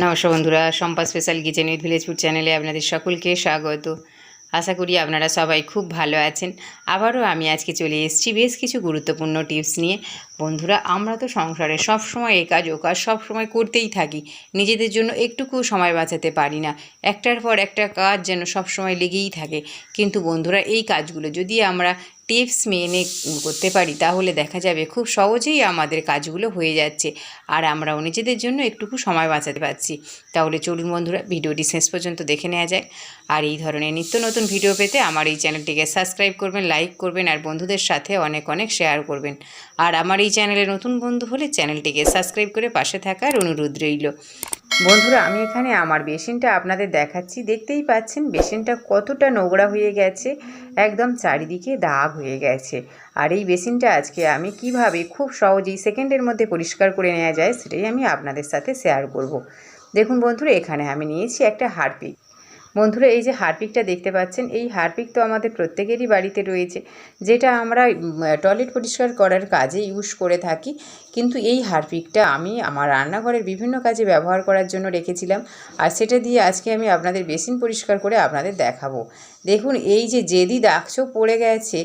নমস্কার বন্ধুরা Sampa special kitchen with village food চ্যানেলে আপনাদের সকলকে স্বাগত। আশা করি আপনারা সবাই খুব ভালো আছেন। আবারও আমি আজকে চলে এসেছি বেশ কিছু গুরুত্বপূর্ণ টিপস নিয়ে। বন্ধুরা, আমরা তো সংসারে সব সময় এ কাজ ও কাজ সময় করতেই থাকি। নিজেদের জন্য একটুকু সময় বাঁচাতে পারি না। একটার পর একটা কাজ যেন সব সময় লেগেই থাকে। কিন্তু বন্ধুরা, এই কাজগুলো যদি আমরা টিপস মেনে করতে পারি, তাহলে দেখা যাবে খুব সহজেই আমাদের কাজগুলো হয়ে যাচ্ছে। আর আমরাও নিজেদের জন্য একটুকু সময় বাঁচাতে পারছি। তাহলে চলুন বন্ধুরা, ভিডিওটি শেষ পর্যন্ত দেখে নেওয়া যায় আর এই ধরনের নিত্য নতুন ভিডিও পেতে আমার এই চ্যানেলটিকে সাবস্ক্রাইব করবেন, লাইক করবেন আর বন্ধুদের সাথে অনেক অনেক শেয়ার করবেন। আর আমার এই চ্যানেলে নতুন বন্ধু হলে চ্যানেলটিকে সাবস্ক্রাইব করে পাশে থাকার অনুরোধ রইল। বন্ধুরা, আমি এখানে আমার বেসিনটা আপনাদের দেখাচ্ছি। দেখতেই পাচ্ছেন, বেসিনটা কতটা নোংরা হয়ে গেছে, একদম চারিদিকে দাগ হয়ে গেছে। আর এই বেসিনটা আজকে আমি কীভাবে খুব সহজেই সেকেন্ডের মধ্যে পরিষ্কার করে নেওয়া যায়, সেটাই আমি আপনাদের সাথে শেয়ার করব। দেখুন বন্ধুরা, এখানে আমি নিয়েছি একটা হারপিক। বন্ধুরা, এই যে হারপিকটা দেখতে পাচ্ছেন, এই হারপিক তো আমাদের প্রত্যেকেরই বাড়িতে রয়েছে, যেটা আমরা টয়লেট পরিষ্কার করার কাজে ইউজ করে থাকি। কিন্তু এই হারপিকটা আমি আমার রান্নাঘরের বিভিন্ন কাজে ব্যবহার করার জন্য রেখেছিলাম, আর সেটা দিয়ে আজকে আমি আপনাদের বেসিন পরিষ্কার করে আপনাদের দেখাবো। দেখুন, এই যে জেদি দাগচোপ পড়ে গেছে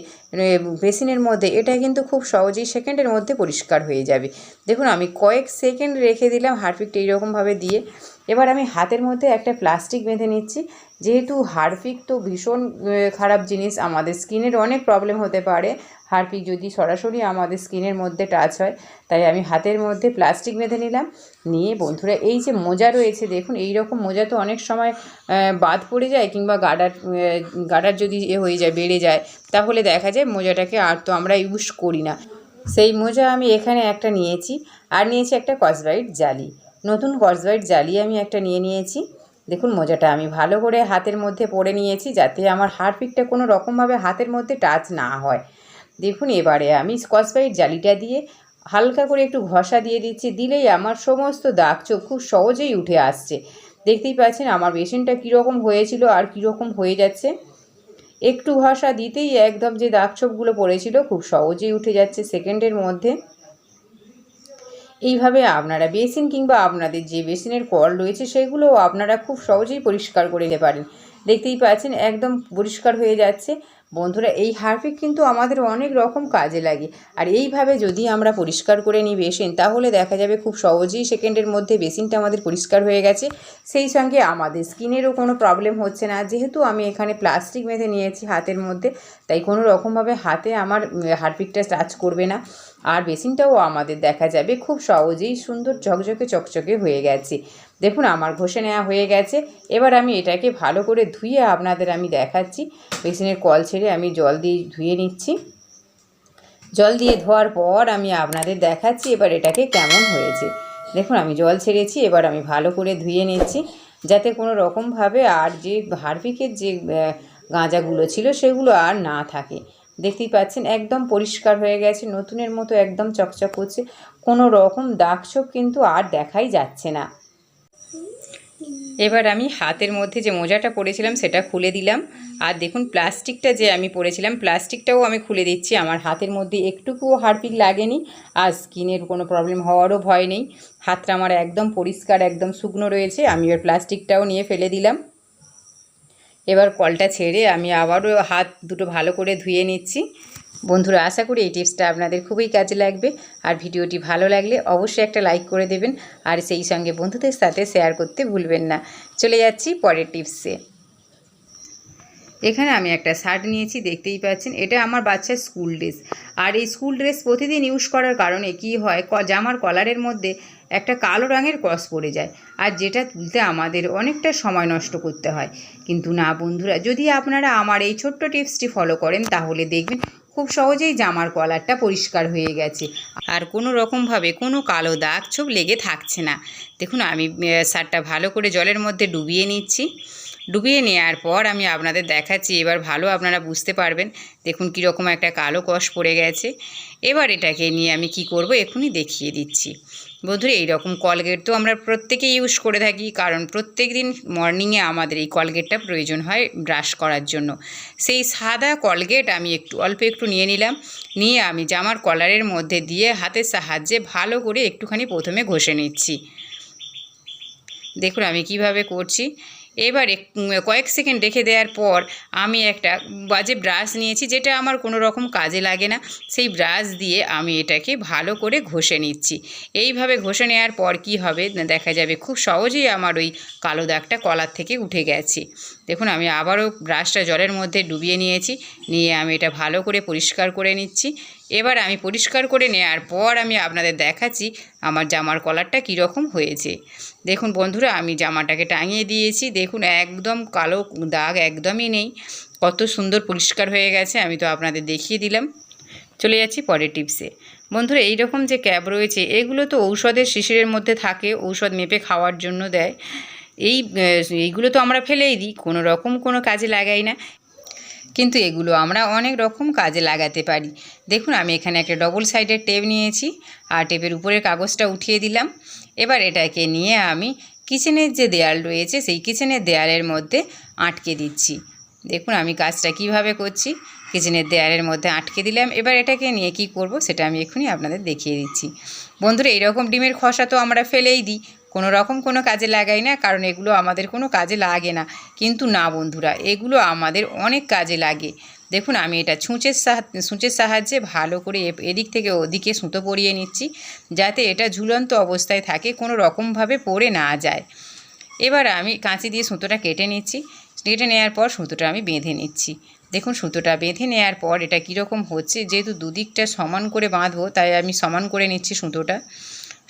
বেসিনের মধ্যে, এটা কিন্তু খুব সহজেই সেকেন্ডের মধ্যে পরিষ্কার হয়ে যাবে। দেখুন, আমি কয়েক সেকেন্ড রেখে দিলাম হারপিকটা এইরকমভাবে দিয়ে। এবার আমি হাতের মধ্যে একটা প্লাস্টিক বেঁধে নিচ্ছি। যেহেতু হারপিক তো ভীষণ খারাপ জিনিস আমাদের স্কিনের অনেক প্রবলেম হতে পারে। হারপিক যদি সরাসরি আমাদের স্কিনের মধ্যে টাচ হয়, তাই আমি হাতের মধ্যে প্লাস্টিক বেঁধে নিলাম। নিয়ে বন্ধুরা, এই যে মোজা রয়েছে, দেখুন এই রকম মোজা তো অনেক সময় বাদ পড়ে যায় কিংবা গাডার গাডার যদি এ হয়ে যায়, বেড়ে যায়, তাহলে দেখা যায় মোজাটাকে আর তো আমরা ইউজ করি না। সেই মোজা আমি এখানে একটা নিয়েছি, আর নিয়েছি একটা কসবাইট জালি। নতুন কসবাইট জালি আমি একটা নিয়ে নিয়েছি। দেখুন, মোজাটা আমি ভালো করে হাতের মধ্যে পরে নিয়েছি যাতে আমার হারপিকটা কোনো রকমভাবে হাতের মধ্যে টাচ না হয়। দেখুন, এবারে আমি স্কচব্রাইট জালিটা দিয়ে হালকা করে একটু ঘষা দিয়ে দিচ্ছি। দিলেই আমার সমস্ত দাগ চোখ খুব সহজেই উঠে আসছে। দেখতেই পাচ্ছেন, আমার বেসিনটা কীরকম হয়েছিল আর কীরকম হয়ে যাচ্ছে। একটু ঘষা দিতেই একদম যে দাগ ছোপগুলো পড়েছিল খুব সহজেই উঠে যাচ্ছে সেকেন্ডের মধ্যে। এইভাবে আপনারা বেসিন কিংবা আপনাদের যে বেসিনের কল রয়েছে সেগুলোও আপনারা খুব সহজেই পরিষ্কার করে নিতে পারেন। দেখতেই পাচ্ছেন, একদম পরিষ্কার হয়ে যাচ্ছে। বন্ধুরা, এই হারপিক কিন্তু আমাদের অনেক রকম কাজে লাগে। আর এইভাবে যদি আমরা পরিষ্কার করে নিই বেসিন, তাহলে দেখা যাবে খুব সহজেই সেকেন্ডের মধ্যে বেসিনটা আমাদের পরিষ্কার হয়ে গেছে। সেই সঙ্গে আমাদের স্কিনেরও কোনো প্রবলেম হচ্ছে না। যেহেতু আমি এখানে প্লাস্টিক বেঁধে নিয়েছি হাতের মধ্যে, তাই কোনো রকমভাবে হাতে আমার হারপিকটা টাচ করবে না। আর বেসিনটাও আমাদের দেখা যাবে খুব সহজেই সুন্দর ঝকঝকে চকচকে হয়ে গেছে। দেখুন, আমার ঘষে নেওয়া হয়ে গেছে। এবার আমি এটাকে ভালো করে ধুয়ে আপনাদের আমি দেখাচ্ছি। বেসিনের কল ছেড়ে আমি জল দিয়ে ধুয়ে নিচ্ছি। জল দিয়ে ধোয়ার পর আমি আপনাদের দেখাচ্ছি এবার এটাকে কেমন হয়েছে। দেখুন, আমি জল ছেড়েছি, এবার আমি ভালো করে ধুয়ে নিচ্ছি। যাতে কোনো রকমভাবে আর যে হারপিকের যে গাঁজাগুলো ছিল সেগুলো আর না থাকে। দেখতেই পাচ্ছেন, একদম পরিষ্কার হয়ে গেছে, নতুনের মতো একদম চকচক করছে। কোনো রকম দাগ ছোপ কিন্তু আর দেখাই যাচ্ছে না। এবার আমি হাতের মধ্যে যে মোজাটা পরেছিলাম সেটা খুলে দিলাম। আর দেখুন প্লাস্টিকটা যে আমি পরেছিলাম, প্লাস্টিকটাও আমি খুলে দিচ্ছি। আমার হাতের মধ্যে একটুকুও হারপিক লাগেনি আর স্কিনের কোনো প্রবলেম হওয়ারও ভয় নেই। হাতটা আমার একদম পরিষ্কার, একদম শুকনো রয়েছে। আমি এবার প্লাস্টিকটাও নিয়ে ফেলে দিলাম। এবার কলটা ছেড়ে আমি আবারও হাত দুটো ভালো করে ধুয়ে নিচ্ছি। বন্ধুরা, আশা করি এই টিপসটা আপনাদের খুবই কাজে লাগবে। আর ভিডিওটি ভালো লাগলে অবশ্যই একটা লাইক করে দেবেন। আর সেই সঙ্গে বন্ধুদের সাথে শেয়ার করতে ভুলবেন না। চলে যাচ্ছি পরের টিপসে। এখানে আমি একটা শার্ট নিয়েছি, দেখতেই পাচ্ছেন। এটা আমার বাচ্চার স্কুল ড্রেস। আর এই স্কুল ড্রেস প্রতিদিন ইউজ করার কারণে কি হয়, ক জামার কলারের মধ্যে একটা কালো রঙের ক্রস পড়ে যায়। আর যেটা তুলতে আমাদের অনেকটা সময় নষ্ট করতে হয়। কিন্তু না বন্ধুরা, যদি আপনারা আমার এই ছোট্ট টিপসটি ফলো করেন, তাহলে দেখবেন খুব সহজেই জামার কলারটা পরিষ্কার হয়ে গেছে। আর কোনো রকমভাবে কোনো কালো দাগ ছোপ লেগে থাকছে না। দেখুন, আমি শার্টটা ভালো করে জলের মধ্যে ডুবিয়ে নিচ্ছি। ডুবিয়ে নেওয়ার পর আমি আপনাদের দেখাচ্ছি, এবার ভালো আপনারা বুঝতে পারবেন। দেখুন কীরকম একটা কালো কষ পড়ে গেছে। এবার এটাকে নিয়ে আমি কি করব এখনই দেখিয়ে দিচ্ছি। বন্ধুরা, এইরকম কলগেট তো আমরা প্রত্যেকে ইউজ করে থাকি, কারণ প্রত্যেক দিন মর্নিংয়ে আমাদের এই কলগেটটা প্রয়োজন হয় ব্রাশ করার জন্য। সেই সাদা কলগেট আমি একটু, অল্প একটু নিয়ে নিলাম। নিয়ে আমি জামার কলারের মধ্যে দিয়ে হাতের সাহায্যে ভালো করে একটুখানি প্রথমে ঘষে নিচ্ছি। দেখুন আমি কীভাবে করছি। এবারে কয়েক সেকেন্ড রেখে দেওয়ার পর আমি একটা বাজে ব্রাশ নিয়েছি, যেটা আমার কোনো রকম কাজে লাগে না। সেই ব্রাশ দিয়ে আমি এটাকে ভালো করে ঘষে নিচ্ছি। এইভাবে ঘষে নেওয়ার পর কি হবে দেখা যাবে খুব সহজেই আমার ওই কালো দাগটা কলার থেকে উঠে গেছে। দেখুন, আমি আবারও ব্রাশটা জলের মধ্যে ডুবিয়ে নিয়েছি, নিয়ে আমি এটা ভালো করে পরিষ্কার করে নিচ্ছি। এবার আমি পরিষ্কার করে নেওয়ার পর আমি আপনাদের দেখাচ্ছি আমার জামার কলারটা কীরকম হয়েছে। দেখুন বন্ধুরা, আমি জামাটাকে টাঙিয়ে দিয়েছি। দেখুন, একদম কালো দাগ একদমই নেই। কত সুন্দর পরিষ্কার হয়ে গেছে, আমি তো আপনাদের দেখিয়ে দিলাম। চলে যাচ্ছি পরের টিপসে। বন্ধুরা এই রকম যে ক্যাব রয়েছে, এগুলো তো ঔষধের শিশিরের মধ্যে থাকে, ঔষধ মেপে খাওয়ার জন্য দেয়। এই এইগুলো তো আমরা ফেলেই দিই, কোনো রকম কোনো কাজে লাগাই না। কিন্তু এগুলো আমরা অনেক রকম কাজে লাগাতে পারি। দেখুন, আমি এখানে একটা ডবল সাইডের টেপ নিয়েছি আর টেপের উপরের কাগজটা উঠিয়ে দিলাম। এবার এটাকে নিয়ে আমি কিচেনের যে দেয়াল রয়েছে, সেই কিচেনের দেয়ালের মধ্যে আটকে দিচ্ছি। দেখুন, আমি কাজটা কীভাবে করছি। কিচেনের দেয়ালের মধ্যে আটকে দিলাম। এবার এটাকে নিয়ে কি করব, সেটা আমি এক্ষুনি আপনাদের দেখিয়ে দিচ্ছি। বন্ধুরা, এইরকম ডিমের খসা তো আমরা ফেলেই দিই। কোনো রকম কোনো কাজে লাগাই না, কারণ এগুলো আমাদের কোনো কাজে লাগে না। কিন্তু না বন্ধুরা, এগুলো আমাদের অনেক কাজে লাগে। দেখুন, আমি এটা ছুঁচের সাহায্যে সূচের সাহায্যে ভালো করে এদিক থেকে ওদিকে সুতো পরিয়ে নিচ্ছি, যাতে এটা ঝুলন্ত অবস্থায় থাকে, কোনো রকমভাবে পড়ে না যায়। এবার আমি কাঁচি দিয়ে সুতোটা কেটে নিচ্ছি। কেটে নেওয়ার পর সুতোটা আমি বেঁধে নিচ্ছি। দেখুন, সুতোটা বেঁধে নেওয়ার পর এটা কীরকম হচ্ছে, যেহেতু দুদিকটা সমান করে বাঁধবো, তাই আমি সমান করে নিচ্ছি সুতোটা।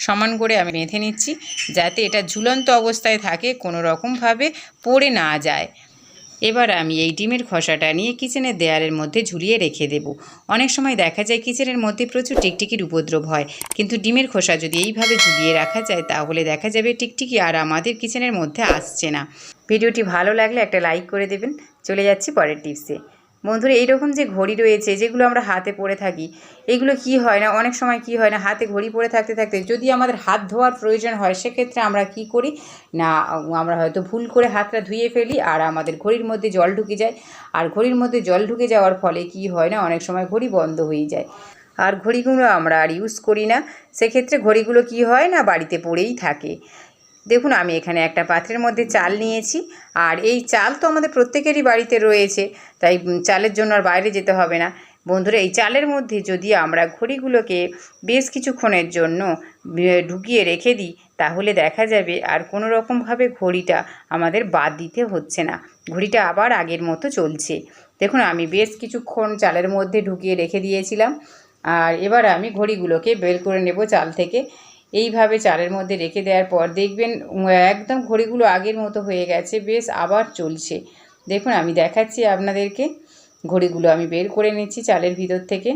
সমান করে আমি বেঁধে নিচ্ছি যাতে এটা ঝুলন্ত অবস্থায় থাকে, কোনো রকমভাবে পড়ে না যায়। এবার আমি এই ডিমের খোসাটা নিয়ে কিচেনের দেয়ালের মধ্যে ঝুলিয়ে রেখে দেব। অনেক সময় দেখা যায় কিচেনের মধ্যে প্রচুর টিকটিকির উপদ্রব হয়, কিন্তু ডিমের খোসা যদি এইভাবে ঝুলিয়ে রাখা যায়, তাহলে দেখা যাবে টিকটিকি আর আমাদের কিচেনের মধ্যে আসছে না। ভিডিওটি ভালো লাগলে একটা লাইক করে দেবেন। চলে যাচ্ছি পরের টিপসে। বন্ধুরা, এইরকম যে ঘড়ি রয়েছে, যেগুলো আমরা হাতে পরে থাকি, এগুলো কি হয় না? অনেক সময় কি হয় না? হাতে ঘড়ি পরে থাকতে থাকতে যদি আমাদের হাত ধোয়ার প্রয়োজন হয়, সেক্ষেত্রে আমরা কি করি? না, আমরা হয়তো ভুল করে হাতটা ধুয়ে ফেলি আর আমাদের ঘড়ির মধ্যে জল ঢুকে যায়। আর ঘড়ির মধ্যে জল ঢুকে যাওয়ার ফলে কি হয় না? অনেক সময় ঘড়ি বন্ধ হয়ে যায়। আর ঘড়িগুলো আমরা আর ইউজ করি না। সেক্ষেত্রে ঘড়িগুলো কি হয় না? বাড়িতে পড়েই থাকে। দেখুন, আমি এখানে একটা পাত্রের মধ্যে চাল নিয়েছি, আর এই চাল তো আমাদের প্রত্যেকেরই বাড়িতে রয়েছে, তাই চালের জন্য আর বাইরে যেতে হবে না। বন্ধুরা, এই চালের মধ্যে যদি আমরা ঘড়িগুলোকে বেশ কিছুক্ষণের জন্য ঢুকিয়ে রেখে দিই, তাহলে দেখা যাবে আর কোনো রকমভাবে ঘড়িটা আমাদের বাদ দিতে হচ্ছে না। ঘড়িটা আবার আগের মতো চলছে। দেখুন, আমি বেশ কিছুক্ষণ চালের মধ্যে ঢুকিয়ে রেখে দিয়েছিলাম, আর এবার আমি ঘড়িগুলোকে বের করে নেব চাল থেকে। এইভাবে চালের মধ্যে রেখে দেওয়ার পর দেখবেন একদম ঘড়িগুলো আগের মতো হয়ে গেছে, বেশ আবার চলছে। দেখুন, আমি দেখাচ্ছি আপনাদেরকে। ঘড়িগুলো আমি বের করে নিচ্ছি চালের ভিতর থেকে।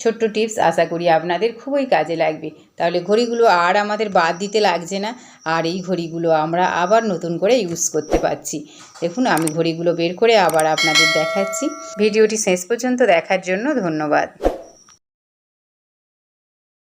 ছোট্ট টিপস আশা করি আপনাদের খুবই কাজে লাগবে। তাহলে ঘড়িগুলো আর আমাদের বাদ দিতে লাগছে না, আর এই ঘড়িগুলো আমরা আবার নতুন করে ইউজ করতে পারছি। দেখুন, আমি ঘড়িগুলো বের করে আবার আপনাদের দেখাচ্ছি। ভিডিওটি শেষ পর্যন্ত দেখার জন্য ধন্যবাদ।